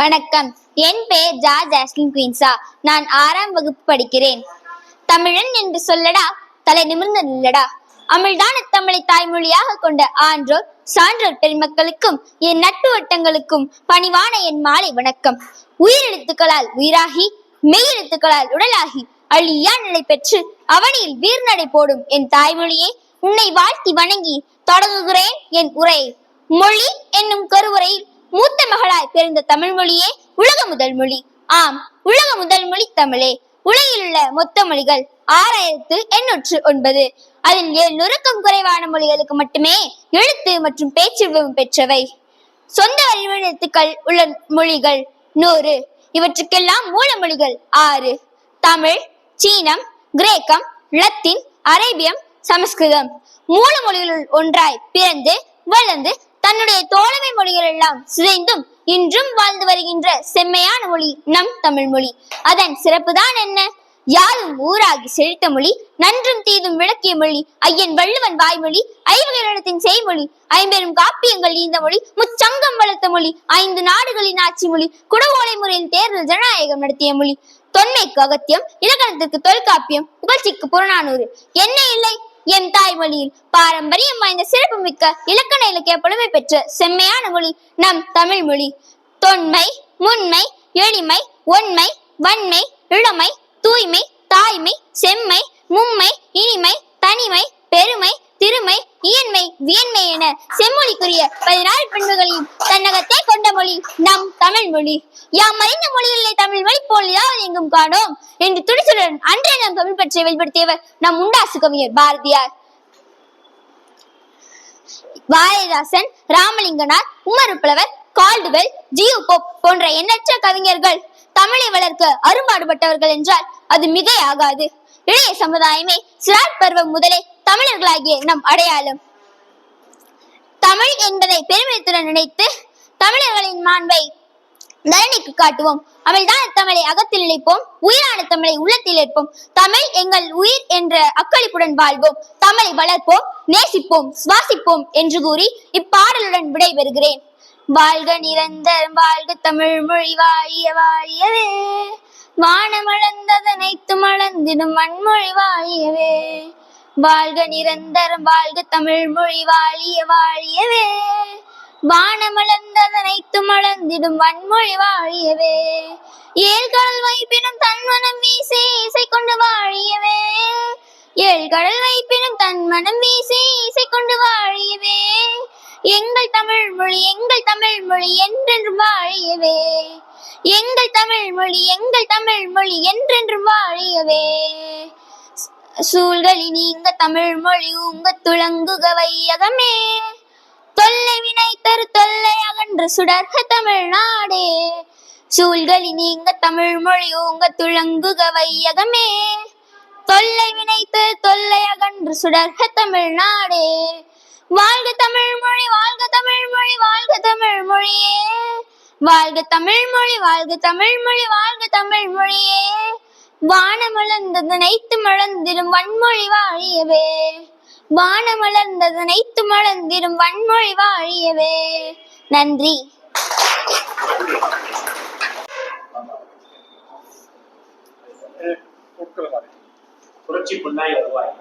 வணக்கம். என் பெயர் ஜார்ஜ் ஆஸ்லின் குயின்ஸா. நான் ஆறாம் வகுப்பு படிக்கிறேன். தமிழன் என்று சொல்லடா தலை நிமிர்ந்து நில்லடா. அமிழ்தான தமிழை தாய்மொழியாக கொண்ட ஆன்றோர் சான்றோர் பெருமக்களுக்கும் என் நட்பு வட்டங்களுக்கும் பணிவான என் மாலை வணக்கம். உயிரெழுத்துக்களால் உயிராகி மெய்யெழுத்துக்களால் உடலாகி அழியா நிலை பெற்று அவனியில் வீர்நடை போடும் என் தாய்மொழியே உன்னை வாழ்த்தி வணங்கி தொடங்குகிறேன் என் உரை மொழி என்னும் கருவுரையில் மகளாய் பிறந்த தமிழ் மொழியே உலக முதல் மொழி. ஆம் உலக முதல் மொழி தமிழே. உலகில் உள்ள மொத்த மொழிகள் ஆறாயிரத்து எண்ணூற்று ஒன்பது. அதில் எழுநூறுக்கும் குறைவான மொழிகளுக்கு மட்டுமே எழுத்து மற்றும் பேச்சு பெற்றவை. சொந்த வடிவெழுத்துக்கள் உள்ள மொழிகள் நூறு. இவற்றுக்கெல்லாம் மூல மொழிகள் ஆறு. தமிழ் சீனம் கிரேக்கம் லத்தீன் அரேபியம் சமஸ்கிருதம். மூல மொழிகளுள் ஒன்றாய் பிறந்து வளர்ந்து தன்னுடைய தோழமை மொழிகள் எல்லாம் சிதைந்தும் இன்றும் வாழ்ந்து வருகின்ற செம்மையான மொழி நம் தமிழ் மொழி. அதன் சிறப்புதான் என்ன? யாரும் ஊராகி செழித்த மொழி நன்றும் தீதும் விளக்கிய மொழி ஐயன் வள்ளுவன் வாய்மொழி ஐவகையிடத்தின் செய்மொழி ஐம்பெரும் காப்பியங்கள் ஈந்த மொழி முச்சங்கம் வளர்த்த மொழி ஐந்து நாடுகளின் ஆட்சி மொழி குடவோலை முறையில் தேர்தல் ஜனநாயகம் நடத்திய மொழி தொன்மைக்கு அகத்தியம் இலக்கணத்துக்கு தொல்காப்பியம் புகழ்ச்சிக்கு புறநானூறு. என்ன இல்லை? என் தாய்மொழியில் பாரம்பரியம் வாய்ந்த சிறப்புமிக்க இலக்கண இலக்கிய புலமை பெற்ற செம்மையான மொழி நம் தமிழ் மொழி. தொன்மை முன்மை எளிமை ஒன்மை வன்மை இளமை தூய்மை தாய்மை செம்மை மும்மை இனிமை தனிமை பெருமை திருமை இயன்மை வியன்மை என செம்மொழிக்குரிய பதினாறு பண்புகளையும் மொழி நம் தமிழ் மொழி. யாம் அறிந்த மொழிகளிலே தமிழ் மொழி போல் ஏதாவது எங்கும் காணோம்? என்று துடிச்சுடன் அன்றே நம் தமிழ் பற்றி வெளிப்படுத்தியவர் நம் உண்டாசு கவிஞர் Bharathiyar. வாரதாசன் Ramalinganar Umaruppulavar Caldwell G U போன்ற எண்ணற்ற கவிஞர்கள் தமிழை வளர்க்க அரும்பாடுபட்டவர்கள் என்றால் அது மிகை ஆகாது. இளைய சமுதாயமே சிறார் பருவம் முதலே தமிழர்களாகிய நம் அடையாளம். தமிழ் என்பதை பெருமிதத்துடன் நினைத்து தமிழர்கள் மாண்பை தரணிக்கு காட்டுவோம். அவள்தான் தமிழை அகத்தில் நினைப்போம் உயிரான தமிழை உள்ளத்தில் ஏற்போம். தமிழ் எங்கள் உயிர் என்ற அக்களிப்புடன் வாழ்வோம். தமிழை வளர்ப்போம் நேசிப்போம் சுவாசிப்போம் என்று கூறி இப்பாடலுடன் விடைபெறுகிறேன் வாழ்க நிரந்தரம் வாழ்க தமிழ் மொழி வாழிய வாழியவே. வானமளந்ததனைத்து மளந்திடும் மண்மொழி வாழியவே. வாழ்க நிரந்தரம் வாழ்க தமிழ் மொழி வாழிய வாழியவே. வானமளந்ததனைத்து மலர்ந்திடும் வன்மொழி வாழியவே. ஏழ்கடல் வைப்பினும் தன்மனம் வீசி இசை கொண்டு வாழியவே. ஏழ்கடல் வைப்பினும் தன்மனம் வீசி இசை கொண்டு வாழியவே. எங்கள் தமிழ் மொழி எங்கள் தமிழ் மொழி என்றென்றும் வாழியவே. எங்கள் தமிழ் மொழி எங்கள் தமிழ் மொழி என்றென்றும் வாழியவே. சூழ்களி நீங்க தமிழ் மொழி உங்க துளங்குக வையகமே. தொல்லை வினை தரு தொல்லை அகன்று சுடர்க தமிழ்நாடே. சூழ்களி நீங்க தமிழ் மொழி உங்க துளங்குக வையகமே. தொல்லை வினை தரு தொல்லை அகன்று சுடர்க தமிழ்நாடே. வாழ்க தமிழ் மொழி வாழ்க தமிழ் மொழி வாழ்க தமிழ் மொழியே. வாழ்க தமிழ் மொழி வாழ்க தமிழ் மொழி வாழ்க தமிழ் மொழியே. வானமளந்தது நைத்து மலர்ந்திடும் வன்மொழி வாழியவே. வானமலர்ந்தது நைத்து மலர்ந்திடும் வன்மொழி வாழியவே. நன்றி. புரட்சி புண்ணாய் வருவாய்.